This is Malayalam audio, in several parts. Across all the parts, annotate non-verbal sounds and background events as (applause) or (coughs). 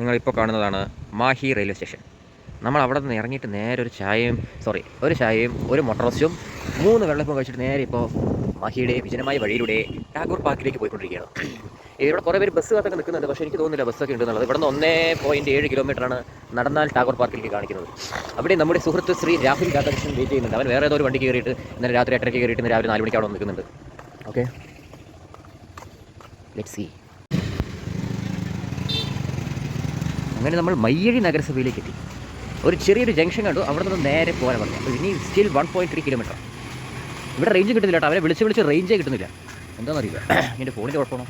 നിങ്ങളിപ്പോൾ കാണുന്നതാണ് മാഹി റെയിൽവേ സ്റ്റേഷൻ. നമ്മൾ അവിടെ നിന്ന് ഇറങ്ങിയിട്ട് നേരെ ഒരു ചായയും സോറി ഒരു ചായയും ഒരു മൊട്ടറോസ്റ്റും മൂന്ന് വെള്ളപ്പം കഴിച്ചിട്ട് നേരെ ഇപ്പോൾ മാഹിയുടെ വിജനമായ വഴിയിലൂടെ ടാഗോർ പാർക്കിലേക്ക് പോയിക്കൊണ്ടിരിക്കുകയാണ്. ഇവിടെ കുറേ പേര് ബസ് കാത്തൊക്കെ നിൽക്കുന്നുണ്ട്. പക്ഷേ എനിക്ക് തോന്നുന്നില്ല ബസ്സൊക്കെ ഉണ്ടെന്നുള്ളത് ഇവിടെ നിന്ന് ഒന്നേ പോയിന്റ് ഏഴ് കിലോമീറ്ററാണ് നടന്നാൽ ടാഗോർ പാർക്കിലേക്ക് കാണിക്കുന്നത്. അവിടെ നമ്മുടെ സുഹൃത്ത് ശ്രീ രാഹുൽ രാധാകൃഷ്ണൻ വെയിറ്റ് ചെയ്യുന്നുണ്ട്. അവൻ വേറെ ഏതോ ഒരു വണ്ടി കയറിയിട്ട് ഇന്നലെ രാത്രി എട്ടരയ്ക്ക് കയറിയിട്ട് രാവിലെ നാല് മണിക്ക് അവിടെ നിൽക്കുന്നുണ്ട്. ഓക്കെ ലെറ്റ് സി അങ്ങനെ നമ്മൾ മയ്യഴി നഗരസഭയിലേക്ക് എത്തി ഒരു ചെറിയൊരു ജംഗ്ഷൻ കണ്ടു അവിടെ നിന്ന് നേരെ പോകാൻ പറഞ്ഞു. അപ്പോൾ ഇനി still one point three kilometre ഇവിടെ റേഞ്ച് കിട്ടുന്നില്ല കേട്ടോ. അവരെ വിളിച്ച് വിളിച്ച് റേഞ്ചേ കിട്ടുന്നില്ല. എന്താണെന്നറിയില്ല എന്റെ (coughs) ഫോണിന്റെ കുഴപ്പമാണോ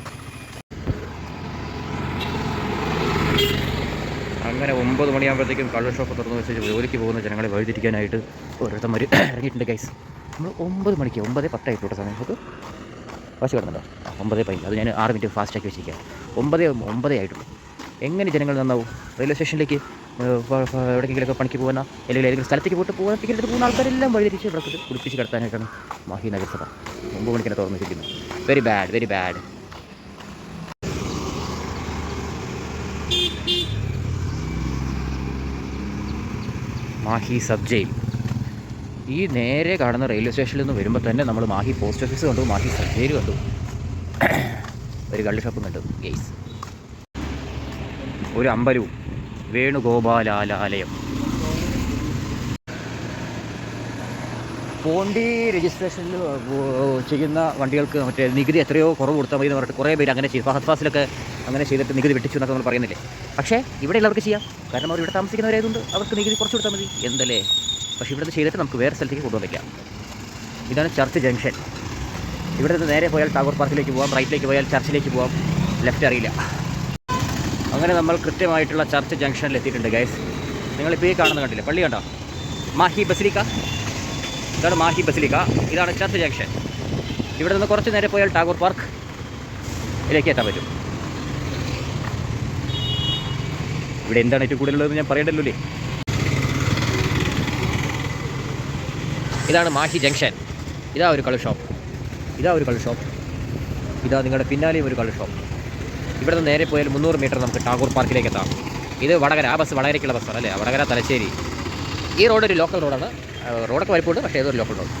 അങ്ങനെ ഒമ്പത് മണിയാകുമ്പോഴത്തേക്കും കള്ള് ഷോപ്പ് തുറന്ന് വെച്ച് ജോലിക്ക് പോകുന്ന ജനങ്ങളെ വഴിതിരിക്കാനായിട്ട് ഓരോരുത്തന്മാർ (coughs) ഇറങ്ങിയിട്ടുണ്ട് ഗൈസ് നമ്മൾ ഒമ്പത് മണിക്ക് ഒമ്പത് പത്തായിട്ട് കേട്ടോ സമയം. നമുക്ക് വാശി കിടന്നുണ്ടോ ഒമ്പത് പതിനഞ്ച്. അത് ഞാൻ ആറ് മിനിറ്റ് ഫാസ്റ്റാക്കി വെച്ചിരിക്കാം ഒമ്പത് ഒമ്പതേ ആയിട്ടുള്ളൂ. എങ്ങനെ ജനങ്ങൾ നന്നാവും? റെയിൽവേ സ്റ്റേഷനിലേക്ക് എവിടെയെങ്കിലുമൊക്കെ പണിക്ക് പോകുന്ന അല്ലെങ്കിൽ ഏതെങ്കിലും സ്ഥലത്തേക്ക് പോയിട്ട് പോകുന്ന ടിക്കറ്റ് പോകുന്ന ആൾക്കാരെല്ലാം വഴിതിരിച്ച് ഇവിടെ കുടിപ്പിച്ച് കിടത്താനായിട്ടാണ് മാഹി നഗരസഭ. ഒമ്പത് മണിക്കാണ് തുറന്നിരിക്കുന്നത് very bad very bad Mahe sub jail. ഈ നേരെ കാണുന്ന റെയിൽവേ സ്റ്റേഷനിൽ നിന്ന് വരുമ്പോൾ തന്നെ നമ്മൾ മാഹി പോസ്റ്റ് ഓഫീസ് കണ്ടു മാഹി സബ് ജയിൽ കണ്ടു. (coughs) ഒരു കള്ളി ഷോപ്പും കണ്ടു ഗെയ്സ് ഒരു അമ്പലവും. വേണുഗോപാലാലയം. പോണ്ടി രജിസ്ട്രേഷനിൽ ചെയ്യുന്ന വണ്ടികൾക്ക് മറ്റേ നികുതി എത്രയോ കുറവ് കൊടുത്താൽ മതി എന്ന് പറഞ്ഞിട്ട് കുറേ പേര് അങ്ങനെ ചെയ്തു. ഫഹദ് ഫാസിലൊക്കെ അങ്ങനെ ചെയ്തിട്ട് നികുതി വെട്ടിച്ചു എന്നൊക്കെ നമ്മൾ പറയുന്നില്ലേ? പക്ഷേ ഇവിടെ എല്ലാവർക്ക് ചെയ്യാം. കാരണം അവർ ഇവിടെ താമസിക്കുന്നവരായതുകൊണ്ട് അവർക്ക് നികുതി കുറച്ച് കൊടുത്താൽ മതി. എന്തല്ലേ? പക്ഷേ ഇവിടുന്ന് ചെയ്തിട്ട് നമുക്ക് വേറെ സ്ഥലത്തേക്ക് പറ്റില്ല ഇതാണ് ചർച്ച് ജംഗ്ഷൻ. ഇവിടെ നിന്ന് നേരെ പോയാൽ ടാഗോർ പാർക്കിലേക്ക് പോകാം റൈറ്റിലേക്ക് പോയാൽ ചർച്ചിലേക്ക് പോകാം ലെഫ്റ്റ് അറിയില്ല. അങ്ങനെ നമ്മൾ കൃത്യമായിട്ടുള്ള ചർച്ച് ജംഗ്ഷനിൽ എത്തിയിട്ടുണ്ട് ഗൈസ് നിങ്ങളിപ്പോൾ ഈ കാണുന്ന കണ്ടില്ലേ? പള്ളി കണ്ടോ? മാഹി ബസിലിക്ക. ഇതാണ് മാഹി ബസിലിക്ക. ഇതാണ് ചർച്ച് ജംഗ്ഷൻ. ഇവിടെ നിന്ന് കുറച്ച് നേരെ പോയാൽ ടാഗോർ പാർക്ക്. ഇതിലേക്ക് എത്താൻ പറ്റും. ഇവിടെ എന്താണ് ഏറ്റവും കൂടുതലുള്ളതെന്ന് ഞാൻ പറയണ്ടല്ലോ ഇതാണ് മാഹി ജംഗ്ഷൻ. ഇതാ ഒരു കളർ ഷോപ്പ്. ഇതാ ഒരു കളർ ഷോപ്പ്. ഇതാ നിങ്ങളുടെ പിന്നാലെയും ഒരു കളർ ഷോപ്പ്. ഇവിടെ നിന്ന് നേരെ പോയാൽ മുന്നൂറ് മീറ്റർ നമുക്ക് ടാഗോർ പാർക്കിലേക്ക് എത്താം. ഇത് വടകര ആ ബസ് വടകരയ്ക്കുള്ള ബസ്സാണ് അല്ലേ? വടകര തലശ്ശേരി. ഈ റോഡ് ഒരു ലോക്കൽ റോഡാണ് റോഡൊക്കെ വലിപ്പമുണ്ട് പക്ഷേ ഏതൊരു ലോക്കൽ റോഡ്